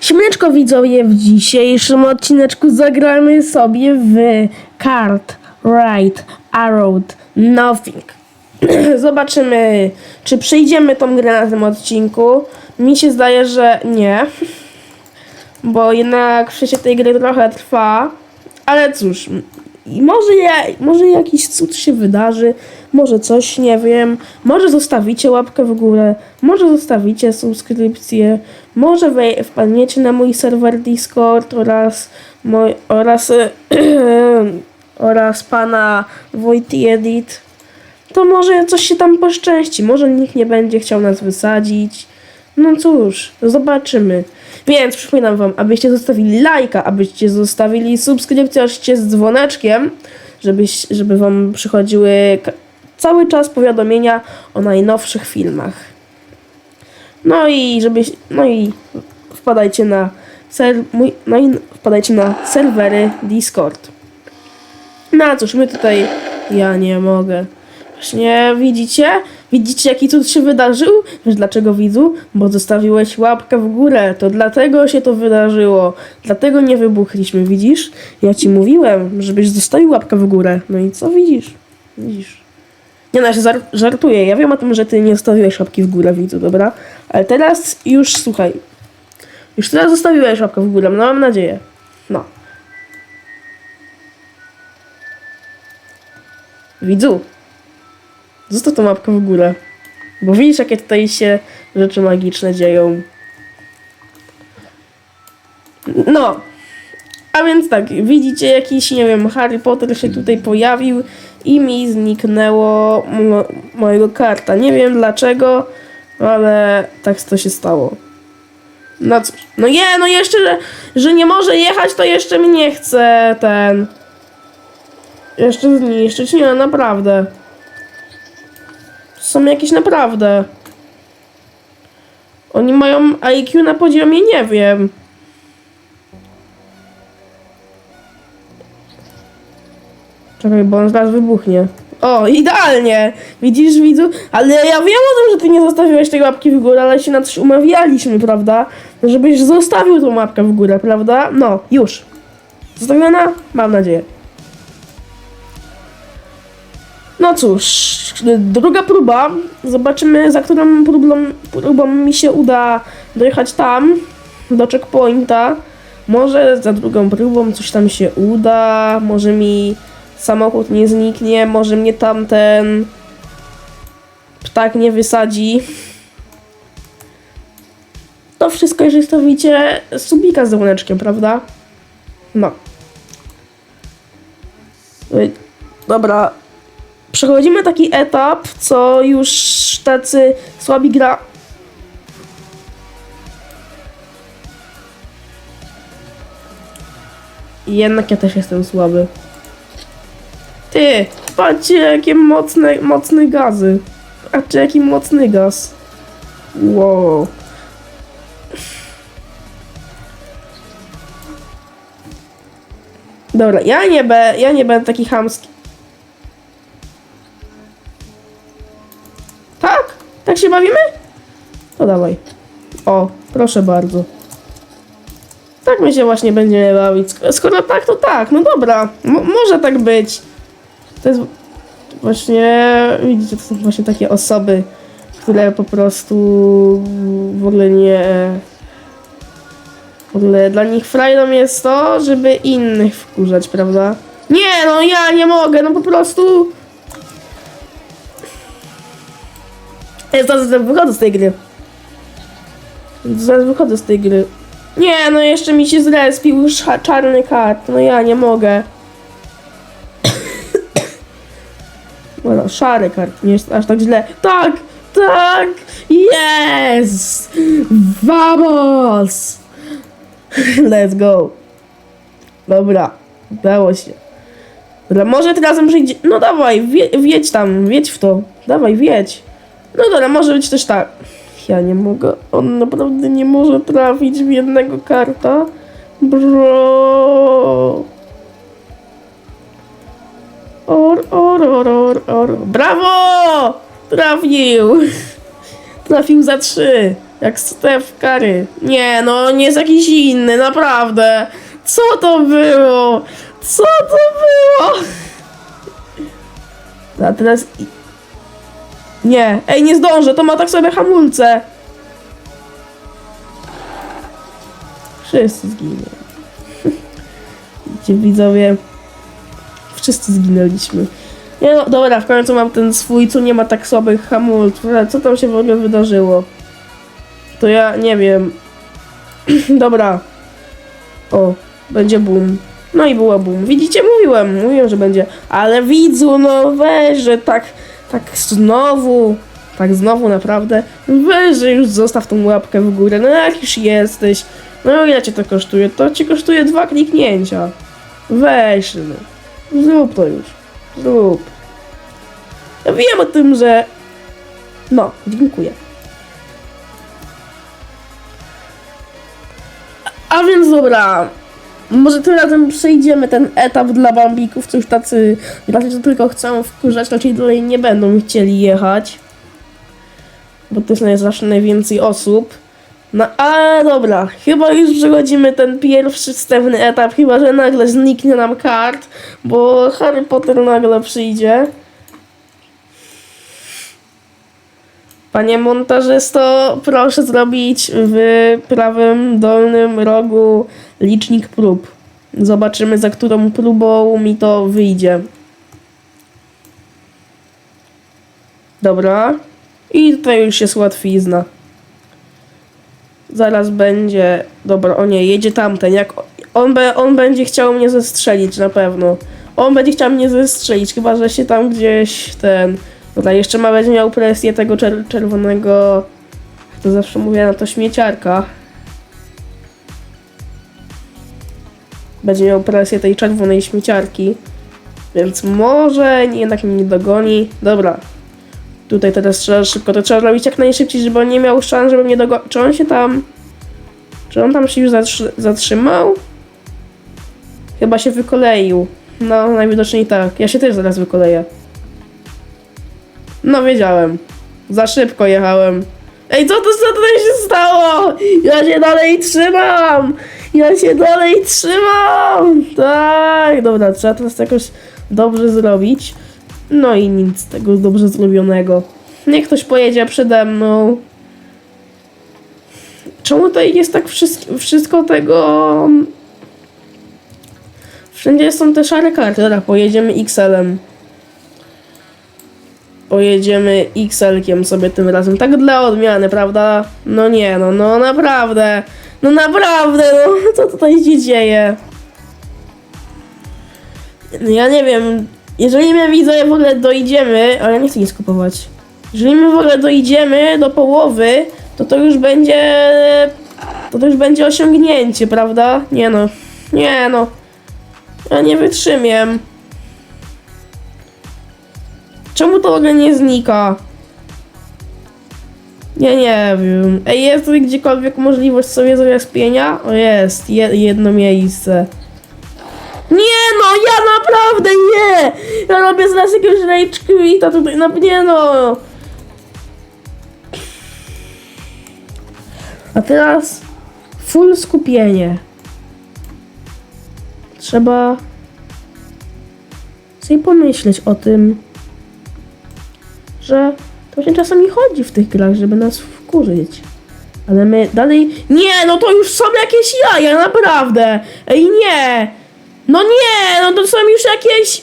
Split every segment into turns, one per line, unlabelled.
Siemaneczko widzowie, w dzisiejszym odcineczku zagramy sobie w Card, Right, Arrow, Nothing. Zobaczymy, czy przejdziemy tą grę na tym odcinku. Mi się zdaje, że nie, bo jednak przejście tej gry trochę trwa, ale cóż, może, może jakiś cud się wydarzy, może coś, nie wiem, może zostawicie łapkę w górę, może zostawicie subskrypcję, może wpadniecie na mój serwer Discord oraz, moj, oraz, oraz pana Wojty Edit. To może coś się tam poszczęści, może nikt nie będzie chciał nas wysadzić. No cóż, zobaczymy. Więc przypominam wam, abyście zostawili lajka, abyście zostawili subskrypcję oczywiście z dzwoneczkiem, żebyś, żeby wam przychodziły cały czas powiadomienia o najnowszych filmach. No i żebyś, no i wpadajcie na ser, mój, no i wpadajcie na serwery Discord. No a cóż, my tutaj, ja nie mogę. Właśnie widzicie? Widzicie jaki cud się wydarzył? Wiesz dlaczego widzu? Bo zostawiłeś łapkę w górę, to dlatego się to wydarzyło. Dlatego nie wybuchliśmy, widzisz? Ja ci mówiłem, żebyś zostawił łapkę w górę. No i co widzisz? Widzisz. Nie no, żartuję. Ja wiem o tym, że ty nie zostawiłeś łapki w górę, widzu, dobra? Ale teraz już słuchaj. Już teraz zostawiłeś łapkę w górę, no mam nadzieję. No. Widzu, zostaw tą łapkę w górę. Bo widzisz, jakie tutaj się rzeczy magiczne dzieją. No. A więc tak, widzicie, jakiś, nie wiem, Harry Potter się tutaj pojawił i mi zniknęło mo mojego karta. Nie wiem dlaczego, ale tak to się stało. No cóż, no je, no jeszcze, że, że nie może jechać, to jeszcze mnie chce ten... Jeszcze zniszczyć, nie, naprawdę. Są jakieś naprawdę. Oni mają IQ na poziomie, nie wiem. Czekaj, bo on zaraz wybuchnie. O, idealnie! Widzisz, widzu? Ale ja wiem o tym, że ty nie zostawiłeś tej łapki w górę, ale się na coś umawialiśmy, prawda? Żebyś zostawił tą łapkę w górę, prawda? No, już. Zostawiona? Mam nadzieję. No cóż, druga próba. Zobaczymy, za którą próbą, próbą mi się uda dojechać tam, do checkpointa. Może za drugą próbą coś tam się uda, może mi samochód nie zniknie, może mnie tamten ptak nie wysadzi. To wszystko, jeżeli stawicie subika z dzwoneczkiem, prawda? No. Y, Dobra, przechodzimy taki etap, co już tacy słabi gra. Jednak ja też jestem słaby. Ty, patrzcie jakie mocne, mocne gazy. Patrzcie jaki mocny gaz. Wow. Dobra, ja nie, be, ja nie będę taki chamski. Tak? Tak się bawimy? To dawaj. O, proszę bardzo. Tak my się właśnie będziemy bawić. Sk- Skoro tak, to tak. No dobra, M- może tak być. To jest właśnie, widzicie, to są właśnie takie osoby, które po prostu w ogóle nie... W ogóle dla nich frajdą jest to, żeby innych wkurzać, prawda? Nie, no ja nie mogę, no po prostu... Ja zaraz wychodzę z tej gry. Zaraz wychodzę z tej gry. Nie, no jeszcze mi się zrespił sza- czarny kart. No ja nie mogę. Dobra, szary kart, nie jest aż tak źle. Tak, tak, jest! Vamos! Let's go. Dobra, udało się. Dobra, może teraz przyjdzie... No dawaj, wie, wiedź tam, wiedź w to. Dawaj, wiedź. No dobra, może być też tak. Ja nie mogę, on naprawdę nie może trafić w jednego karta. Bro. Or, or, or, or, or. Brawo! Trafił! Trafił za trzy. Jak Steph Curry. Nie, no on jest jakiś inny, naprawdę. Co to było? Co to było? A teraz... Nie, ej, nie zdążę, to ma tak sobie hamulce. Wszyscy zginą. Widzicie, widzowie, wszyscy zginęliśmy. Nie no, dobra, w końcu mam ten swój, co nie ma tak słabych hamulców. Ale co tam się w ogóle wydarzyło? To ja nie wiem. dobra. O, będzie boom. No i była boom. Widzicie, mówiłem, mówiłem, że będzie. Ale widzu, no weź, że tak, tak znowu, tak znowu naprawdę. Weź, że już zostaw tą łapkę w górę. No jak już jesteś. No ile cię to kosztuje? To ci kosztuje dwa kliknięcia. Weź, no. Zrób to już. Zrób. Ja wiem o tym, że... No, dziękuję. A, więc dobra. Może tym razem przejdziemy ten etap dla bambików, co już tacy to tylko chcą wkurzać, raczej dalej nie będą chcieli jechać. Bo to jest zawsze najwięcej osób. No a dobra, chyba już przechodzimy ten pierwszy wstępny etap, chyba że nagle zniknie nam kart, bo Harry Potter nagle przyjdzie. Panie montażysto, proszę zrobić w prawym dolnym rogu licznik prób. Zobaczymy za którą próbą mi to wyjdzie. Dobra. I tutaj już jest łatwizna. Zaraz będzie. Dobra, o nie, jedzie tamten. Jak on, be, on będzie chciał mnie zestrzelić na pewno. On będzie chciał mnie zestrzelić, chyba że się tam gdzieś ten. Dobra, jeszcze ma będzie miał presję tego czer czerwonego. To zawsze mówię na to śmieciarka. Będzie miał presję tej czerwonej śmieciarki. Więc może jednak mnie nie dogoni. Dobra. Tutaj teraz trzeba szybko, to trzeba robić jak najszybciej, żeby on nie miał szans, żeby mnie dogonić. Czy on się tam... Czy on tam się już zatrzy zatrzymał? Chyba się wykoleił. No, najwidoczniej tak. Ja się też zaraz wykoleję. No, wiedziałem. Za szybko jechałem. Ej, co to co tutaj się stało? Ja się dalej trzymam! Ja się dalej trzymam! Tak, dobra, trzeba teraz jakoś dobrze zrobić. No i nic tego dobrze zrobionego. Niech ktoś pojedzie przede mną. Czemu tutaj jest tak wszystko, wszystko tego... Wszędzie są te szare karty. Dobra, pojedziemy XL-em. Pojedziemy XL-kiem sobie tym razem. Tak dla odmiany, prawda? No nie, no, no naprawdę. No naprawdę, no co tutaj się dzieje? Ja nie wiem, jeżeli my widzowie w ogóle dojdziemy, ale ja nie chcę nic kupować. Jeżeli my w ogóle dojdziemy do połowy, to to już będzie, to to już będzie osiągnięcie, prawda? Nie no, nie no, ja nie wytrzymiem. Czemu to w ogóle nie znika? Ja nie wiem. Ej, jest gdziekolwiek możliwość sobie zrespienia? O jest, je, jedno miejsce. Nie no, ja naprawdę nie! Ja robię zaraz jakiegoś rage quita tutaj, no nie no! A teraz full skupienie. Trzeba sobie pomyśleć o tym, że to właśnie czasami chodzi w tych grach, żeby nas wkurzyć. Ale my dalej... Nie, no to już są jakieś jaja, naprawdę! Ej, nie! No nie, no to są już jakieś...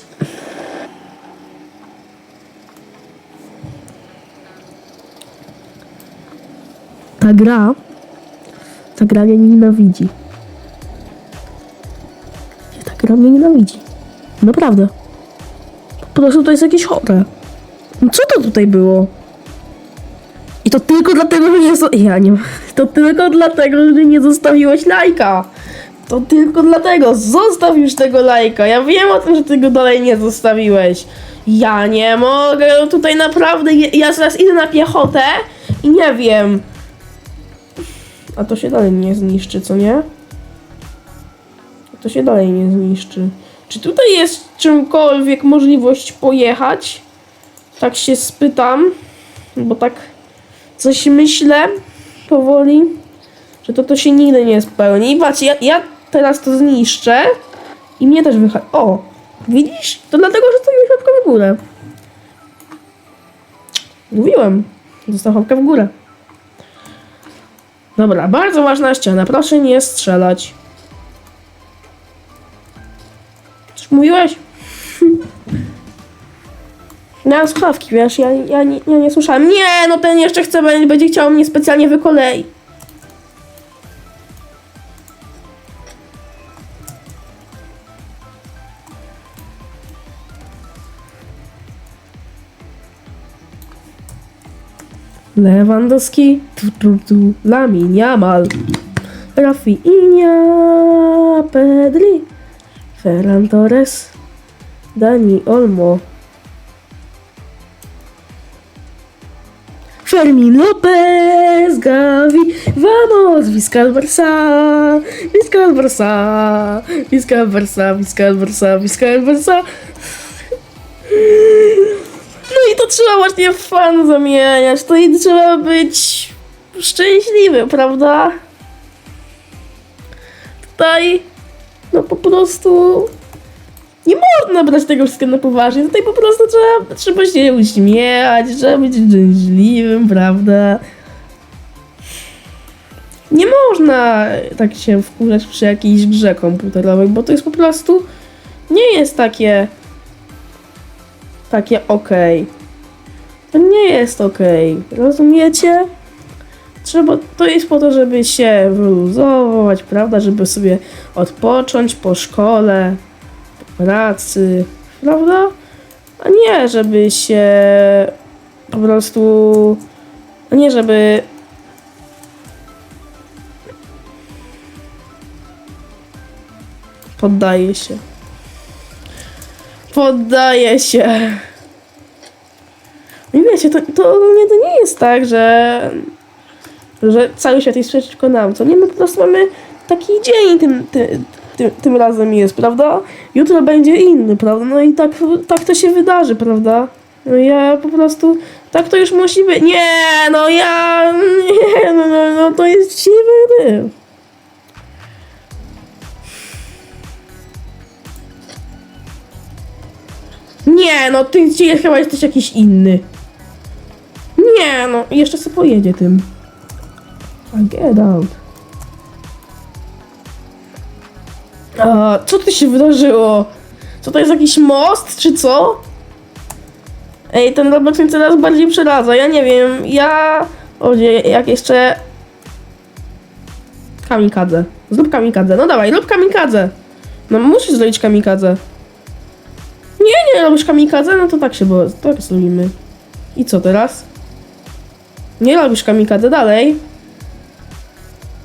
Ta gra... Ta gra mnie nienawidzi. Ta gra mnie nienawidzi. Naprawdę. Po prostu to jest jakieś chore. No Co to tutaj było? I to tylko dlatego, że nie... Ja nie... To tylko dlatego, że nie zostawiłeś lajka. To tylko dlatego. Zostaw już tego lajka. Ja wiem o tym, że ty go dalej nie zostawiłeś. Ja nie mogę. Tutaj naprawdę... Ja zaraz idę na piechotę i nie wiem. A to się dalej nie zniszczy, co nie? To się dalej nie zniszczy. Czy tutaj jest czymkolwiek możliwość pojechać? Tak się spytam, bo tak coś myślę. powoli, że to to się nigdy nie spełni. Patrz, ja, ja teraz to zniszczę i mnie też wychodzi. O, widzisz? To dlatego, że to łapkę w górę. Mówiłem. Został łapkę w górę. Dobra, bardzo ważna ściana. Proszę nie strzelać. Coś mówiłeś? Miałem słuchawki, wiesz, ja, ja, nie, ja nie słyszałem. Nie, no ten jeszcze chce, będzie, chciał mnie specjalnie wykolei. Lewandowski, tu, tu, tu, Lamin, Yamal, Rafinha, Pedri, Ferran Torres, Dani Olmo, Fermin Lopez, Gavi, vamos, Vizcal Barça, Vizcal Barça, Vizcal Barça, Vizcal Barça, Vizcal Barça. No i to trzeba właśnie fan zamieniać, to i trzeba być szczęśliwy, prawda? Tutaj, no po prostu nie można brać tego wszystkiego na poważnie. Tutaj po prostu trzeba, trzeba się uśmiechać, trzeba być szczęśliwym, prawda? Nie można tak się wkurzać przy jakiejś grze komputerowej, bo to jest po prostu nie jest takie takie okej. To nie jest okej. Rozumiecie? Trzeba, to jest po to, żeby się wyluzować, prawda? Żeby sobie odpocząć po szkole, po pracy, prawda? A nie, żeby się po prostu. A nie, żeby. Poddaje się. Poddaje się. I wiecie, to, to ogólnie to nie jest tak, że, że cały świat jest przeciwko nam. Co nie, my po prostu mamy taki dzień tym, tym, tym, tym razem jest, prawda? Jutro będzie inny, prawda? No i tak, tak to się wydarzy, prawda? No ja po prostu, tak to już musi być. Nie, no ja, nie, no, no, no to jest siwy ryb. Nie, no ty dzisiaj chyba jesteś jakiś inny. Nie, no jeszcze sobie pojedzie tym. Get out. A, co tu się wydarzyło? Co to jest jakiś most, czy co? Ej, ten Roblox mnie coraz bardziej przeraza. Ja nie wiem, ja... O, nie, jak jeszcze... Kamikadze. Zrób kamikadze. No dawaj, rób kamikadze. No musisz zrobić kamikadze. Nie robisz kamikadze? No to tak się, bo tak zrobimy. I co teraz? Nie robisz kamikadze dalej.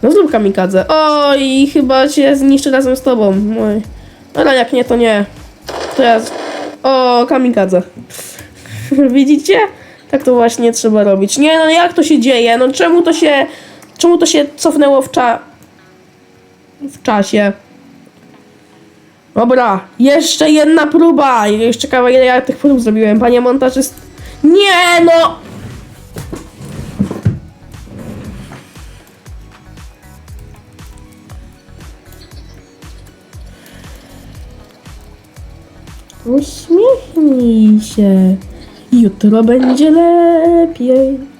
No zrób kamikadze. Oj, chyba cię zniszczy razem z tobą. Oj. Ale jak nie, to nie. To ja... z- O, kamikadze. Widzicie? Tak to właśnie trzeba robić. Nie, no jak to się dzieje? No czemu to się... Czemu to się cofnęło w cza... W czasie? Dobra, jeszcze jedna próba. Jeszcze ciekawe ile ja tych prób zrobiłem, panie montażyst. Nie no! Uśmiechnij się. Jutro będzie lepiej.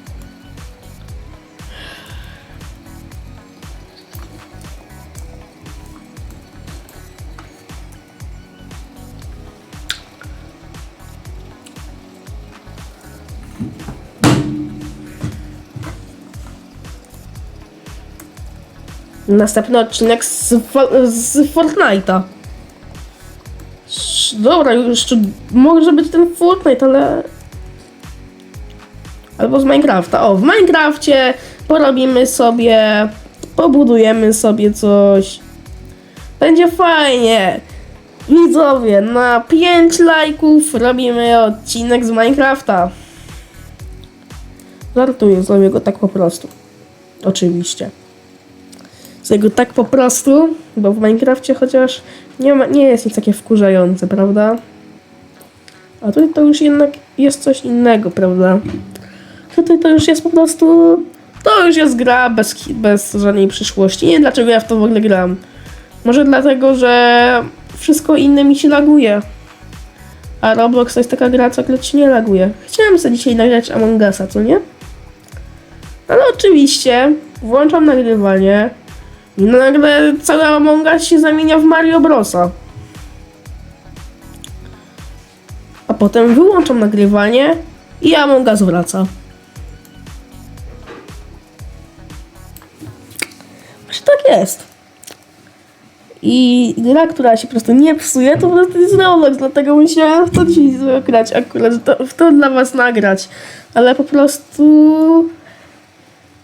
Następny odcinek z, z Fortnite'a. Dobra, jeszcze może być ten Fortnite, ale... Albo z Minecrafta. O, w Minecrafcie porobimy sobie, pobudujemy sobie coś. Będzie fajnie. Widzowie, na 5 lajków robimy odcinek z Minecrafta. Żartuję, zrobię go tak po prostu. Oczywiście. Zrobię go tak po prostu, bo w Minecrafcie chociaż nie, ma, nie jest nic takie wkurzające, prawda? A tutaj to już jednak jest coś innego, prawda? Tutaj to już jest po prostu To już jest gra bez, bez żadnej przyszłości. Nie wiem dlaczego ja w to w ogóle gram. Może dlatego, że wszystko inne mi się laguje. A Roblox to jest taka gra, co akurat się nie laguje. Chciałem sobie dzisiaj nagrać Among Usa, co nie? Ale oczywiście włączam nagrywanie nagle cały Among Us się zamienia w Mario Brosa. A potem wyłączam nagrywanie i Among Us wraca. Właśnie tak jest. I gra, która się po prostu nie psuje, to po prostu jest Roblox, dlatego musiałam w to dzisiaj grać, akurat to, w to dla was nagrać. Ale po prostu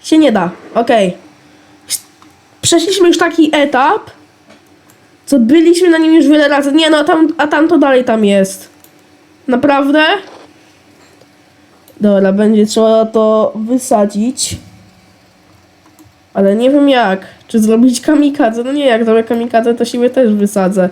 się nie da. Okej. Przeszliśmy już taki etap, co byliśmy na nim już wiele razy. Nie no, a tam, a tam to dalej tam jest. Naprawdę? Dobra, będzie trzeba to wysadzić. Ale nie wiem jak. Czy zrobić kamikadze? No nie, jak zrobię kamikadze, to siebie też wysadzę.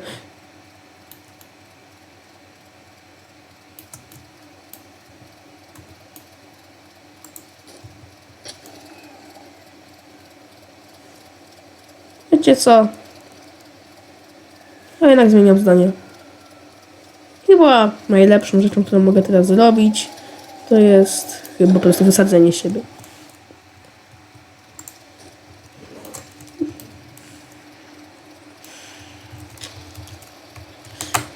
Co? Ja jednak zmieniam zdanie. Chyba najlepszą rzeczą, którą mogę teraz zrobić, to jest chyba po prostu wysadzenie siebie.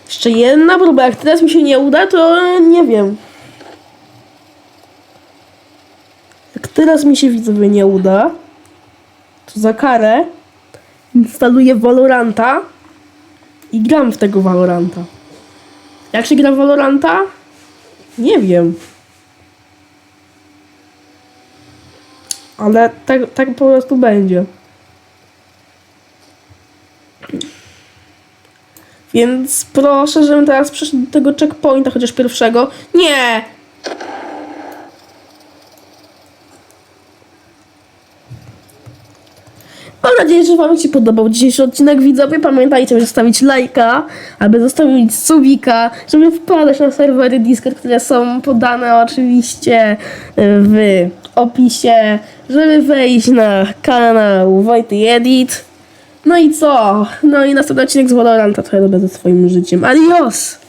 Jeszcze jedna próba. Jak teraz mi się nie uda, to nie wiem. Jak teraz mi się widzowie nie uda, to za karę instaluję Valoranta i gram w tego Valoranta. Jak się gra w Valoranta? Nie wiem. Ale tak, tak po prostu będzie. Więc proszę, żebym teraz przeszedł do tego checkpointa, chociaż pierwszego. Nie! Nadzieję, że Wam się podobał dzisiejszy odcinek. Widzowie, pamiętajcie, by zostawić lajka, aby zostawić subika, żeby wpadać na serwery Discord, które są podane oczywiście w opisie, żeby wejść na kanał Wojty Edit. No i co? No i następny odcinek z Valoranta, to ja robię ze swoim życiem. Adios!